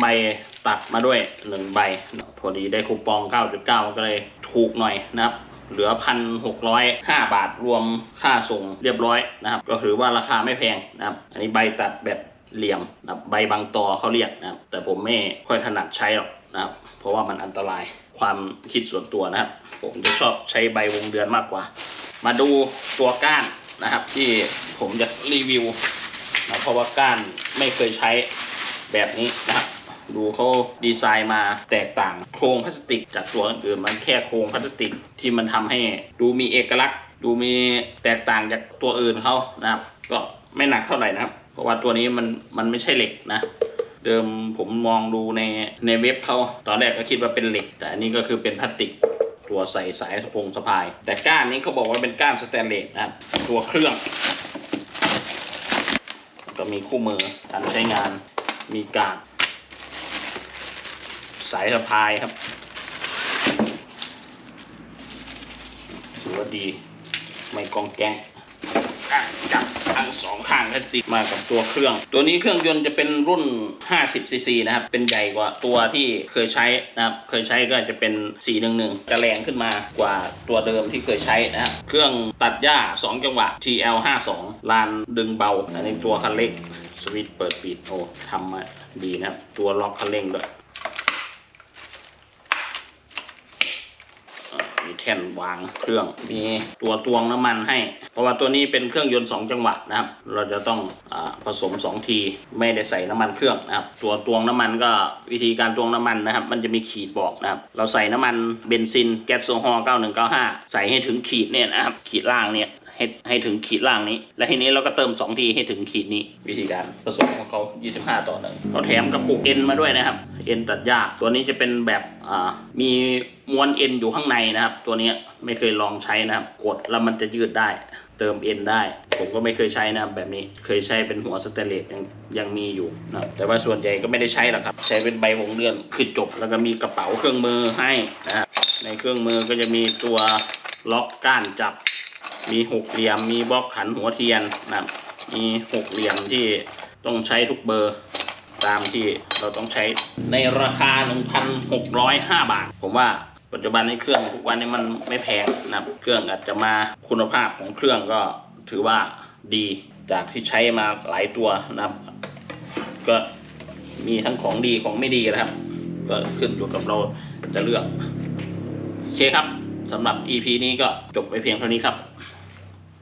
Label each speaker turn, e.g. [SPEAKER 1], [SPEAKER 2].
[SPEAKER 1] ใบตัดมาด้วยหนึ่งใบพอดีได้คูปอง 9.9 ก็เลยถูกหน่อยนะครับเหลือพันหกร้อยห้าบาทรวมค่าส่งเรียบร้อยนะครับ ก็ถือว่าราคาไม่แพงนะครับ อันนี้ใบตัดแบบเหลี่ยมนะบใบบางตอเขาเรียกนะครับ แต่ผมไม่ค่อยถนัดใช้หรอกนะครับ เพราะว่ามันอันตรายความคิดส่วนตัวนะครับ ผมจะชอบใช้ใบวงเดือนมากกว่า มาดูตัวก้านนะครับ ที่ผมจะรีวิวนะเพราะว่าก้านไม่เคยใช้แบบนี้นะครับ ดูเขาดีไซน์มาแตกต่างโครงพลาสติก จากตัวอื่นมันแค่โครงพลาสติกที่มันทำให้ดูมีเอกลักษณ์ ดูมีแตกต่างจากตัวอื่นเขานะครับ ก็ไม่หนักเท่าไหร่นะครับ เพราะว่าตัวนี้มันมันไม่ใช่เหล็กนะ เดิมผมมองดูในในเว็บเขาตอนแรกก็คิดว่าเป็นเหล็ก แต่อันนี้ก็คือเป็นพลาสติก ตัวใส่สายสะพงสะพาย แต่ก้านนี้เขาบอกว่าเป็นก้านสแตนเลสนะครับตัวเครื่องก็มีคู่มือการใช้งาน มีการ สายสะพายครับถือว่าดีไม่กองแกงจับทั้งสองข้างก็ติดมากับตัวเครื่อง ตัวนี้เครื่องยนต์จะเป็นรุ่น 50 ซีซีนะครับ เป็นใหญ่กว่าตัวที่เคยใช้นะครับ เคยใช้ก็จะเป็น 411 จะแรงขึ้นมากว่าตัวเดิมที่เคยใช้นะครับ เครื่องตัดหญ้า 2 จังหวะ TL 52ลานดึงเบา อันนี้ตัวคันเร่งสวิตช์เปิดปิดโอ้ทำมาดีนะครับ ตัวล็อกคันเร่งด้วย อ่ามี แท่นวางเครื่อง มีตัวตวงน้ำมันให้ เพราะว่าตัวนี้เป็นเครื่องยนต์ 2 จังหวะนะครับ เราจะต้องอผสม 2 ที ไม่ได้ใส่น้ำมันเครื่องนะครับ ตัวตวงน้ำมันก็วิธีการตวงน้ำมันนะครับ มันจะมีขีดบอกนะครับ เราใส่น้ำมันเบนซินแก๊สโซฮอล์9195 ใส่ให้ถึงขีดเนี่ยนะครับ ขีดล่างเนี่ย ให้ให้ถึงขีดล่างนี้ และทีนี้เราก็เติม2ทีให้ถึงขีดนี้ วิธีการผสมของเขา 25 ต่อหนึ่งเราแถมกระปุกเอ็นมาด้วยนะครับ เอ็นตัดหญ้าตัวนี้จะเป็นแบบอ่ามีม้วนเอ็นอยู่ข้างในนะครับ ตัวเนี้ยไม่เคยลองใช้นะครับ กดแล้วมันจะยืดได้ เติมเอ็นได้ ผมก็ไม่เคยใช้นะครับ แบบนี้เคยใช้เป็นหัวสเตนเลสยังยังมีอยู่นะครับแต่ว่าส่วนใหญ่ก็ไม่ได้ใช้หรอกครับ ใช้เป็นใบวงเดือนคือจบ แล้วก็มีกระเป๋าเครื่องมือให้นะครับในเครื่องมือก็จะมีตัวล็อกก้านจับ มีหกเหลี่ยม มีบล็อกขันหัวเทียนนะครับ มีหกเหลี่ยมที่ต้องใช้ทุกเบอร์ตามที่เราต้องใช้ในราคา 1,605 บาท ผมว่าปัจจุบันในเครื่องทุกวันนี้มันไม่แพงนะครับ เครื่องอาจจะมาคุณภาพของเครื่องก็ถือว่าดีจากที่ใช้มาหลายตัวนะครับ ก็มีทั้งของดีของไม่ดีนะครับ ก็ขึ้นอยู่กับเราจะเลือกโอเคครับสำหรับ EP นี้ก็จบไปเพียงเท่านี้ครับ